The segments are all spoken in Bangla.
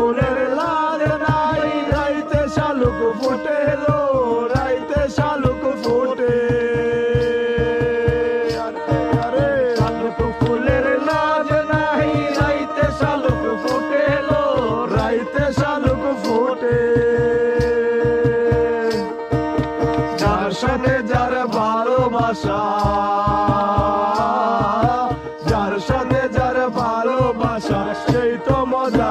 ফুলের লাল নাই, রাইতে শালুক ফুটে লো রাইতে শালুক ফুটে। আরে শালুক ফুলের লাল নাই, রাইতে শালুক ফুটে লো রাইতে শালুক ফুটে। যার সাথে যার ভালোবাসা, যার সাথে যার ভালোবাসা, সেই তো মজা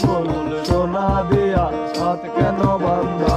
ফুল সোনা দিয়া হাত কেন বান্ধা